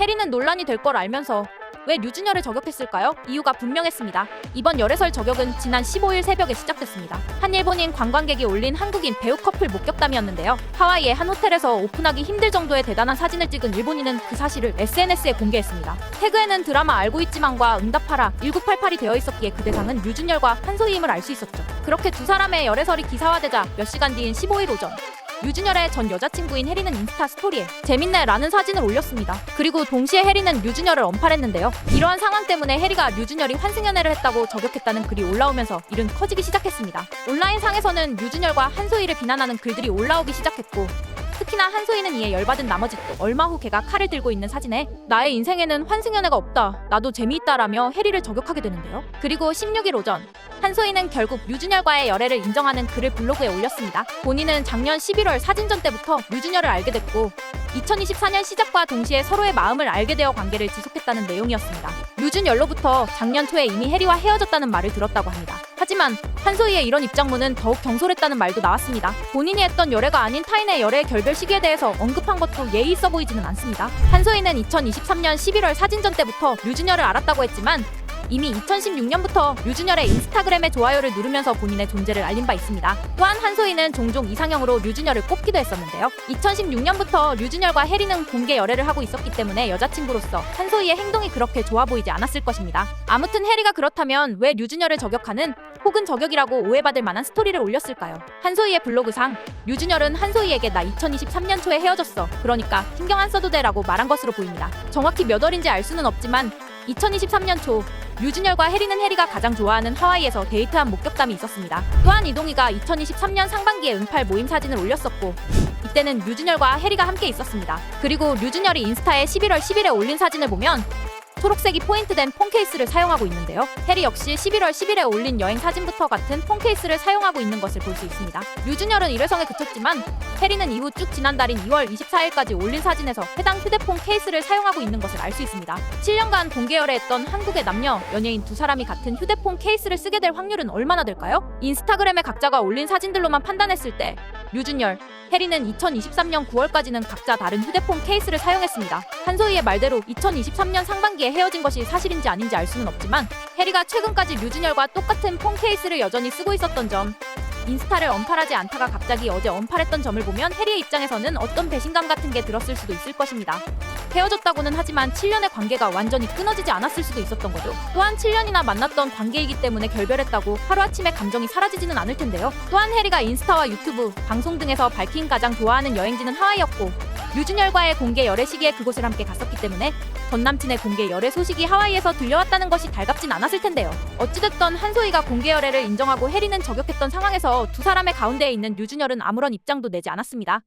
해리는 논란이 될 걸 알면서 왜 류준열을 저격했을까요? 이유가 분명했습니다. 이번 열애설 저격은 지난 15일 새벽에 시작됐습니다. 한 일본인 관광객이 올린 한국인 배우 커플 목격담이었는데요. 하와이의 한 호텔에서 오픈하기 힘들 정도의 대단한 사진을 찍은 일본인은 그 사실을 SNS에 공개했습니다. 태그에는 드라마 알고 있지만과 응답하라 1988이 되어 있었기에 그 대상은 류준열과 한소희임을 알 수 있었죠. 그렇게 두 사람의 열애설이 기사화되자 몇 시간 뒤인 15일 오전 류준열의 전 여자친구인 해리는 인스타 스토리에 재밌네 라는 사진을 올렸습니다. 그리고 동시에 해리는 류준열을 언팔했는데요. 이러한 상황 때문에 해리가 류준열이 환승연애를 했다고 저격했다는 글이 올라오면서 일은 커지기 시작했습니다. 온라인 상에서는 류준열과 한소희를 비난하는 글들이 올라오기 시작했고 특히나 한소희는 이에 열받은 나머지 또 얼마 후 걔가 칼을 들고 있는 사진에 나의 인생에는 환승연애가 없다. 나도 재미있다라며 해리를 저격하게 되는데요. 그리고 16일 오전 한소희는 결국 류준열과의 열애를 인정하는 글을 블로그에 올렸습니다. 본인은 작년 11월 사진전 때부터 류준열을 알게 됐고 2024년 시작과 동시에 서로의 마음을 알게 되어 관계를 지속했다는 내용이었습니다. 류준 열로부터 작년 초에 이미 해리와 헤어졌다는 말을 들었다고 합니다. 하지만 한소희의 이런 입장문은 더욱 경솔했다는 말도 나왔습니다. 본인이 했던 열애가 아닌 타인의 열애 결별 시기에 대해서 언급한 것도 예의 있어 보이지는 않습니다. 한소희는 2023년 11월 사진전 때부터 류준열을 알았다고 했지만 이미 2016년부터 류준열의 인스타그램에 좋아요를 누르면서 본인의 존재를 알린 바 있습니다. 또한 한소희는 종종 이상형으로 류준열을 꼽기도 했었는데요. 2016년부터 류준열과 해리는 공개 열애를 하고 있었기 때문에 여자친구로서 한소희의 행동이 그렇게 좋아 보이지 않았을 것입니다. 아무튼 해리가 그렇다면 왜 류준열을 저격하는 혹은 저격이라고 오해받을 만한 스토리를 올렸을까요? 한소희의 블로그상 류준열은 한소희에게 나 2023년 초에 헤어졌어. 그러니까 신경 안 써도 돼라고 말한 것으로 보입니다. 정확히 몇 월인지 알 수는 없지만 2023년 초 류준열과 해리는 해리가 가장 좋아하는 하와이에서 데이트한 목격담이 있었습니다. 또한 이동희가 2023년 상반기에 은팔 모임 사진을 올렸었고 이때는 류준열과 해리가 함께 있었습니다. 그리고 류준열이 인스타에 11월 10일에 올린 사진을 보면 초록색이 포인트된 폰 케이스를 사용하고 있는데요. 해리 역시 11월 10일에 올린 여행 사진부터 같은 폰 케이스를 사용하고 있는 것을 볼 수 있습니다. 류준열은 일회성에 그쳤지만 해리는 이후 쭉 지난달인 2월 24일까지 올린 사진에서 해당 휴대폰 케이스를 사용하고 있는 것을 알 수 있습니다. 7년간 공개열애했던 한국의 남녀 연예인 두 사람이 같은 휴대폰 케이스를 쓰게 될 확률은 얼마나 될까요? 인스타그램에 각자가 올린 사진들로만 판단했을 때 류준열, 해리는 2023년 9월까지는 각자 다른 휴대폰 케이스를 사용했습니다. 한소희의 말대로 2023년 상반기에 헤어진 것이 사실인지 아닌지 알 수는 없지만 해리가 최근까지 류준열과 똑같은 폰 케이스를 여전히 쓰고 있었던 점 인스타를 언팔하지 않다가 갑자기 어제 언팔했던 점을 보면 해리의 입장에서는 어떤 배신감 같은 게 들었을 수도 있을 것입니다. 헤어졌다고는 하지만 7년의 관계가 완전히 끊어지지 않았을 수도 있었던 거죠. 또한 7년이나 만났던 관계이기 때문에 결별했다고 하루아침에 감정이 사라지지는 않을 텐데요. 또한 해리가 인스타와 유튜브, 방송 등에서 밝힌 가장 좋아하는 여행지는 하와이였고 류준열과의 공개 열애 시기에 그곳을 함께 갔었기 때문에 전 남친의 공개 열애 소식이 하와이에서 들려왔다는 것이 달갑진 않았을 텐데요. 어찌됐던 한소희가 공개 열애를 인정하고 해리는 저격했던 상황에서 두 사람의 가운데에 있는 류준열은 아무런 입장도 내지 않았습니다.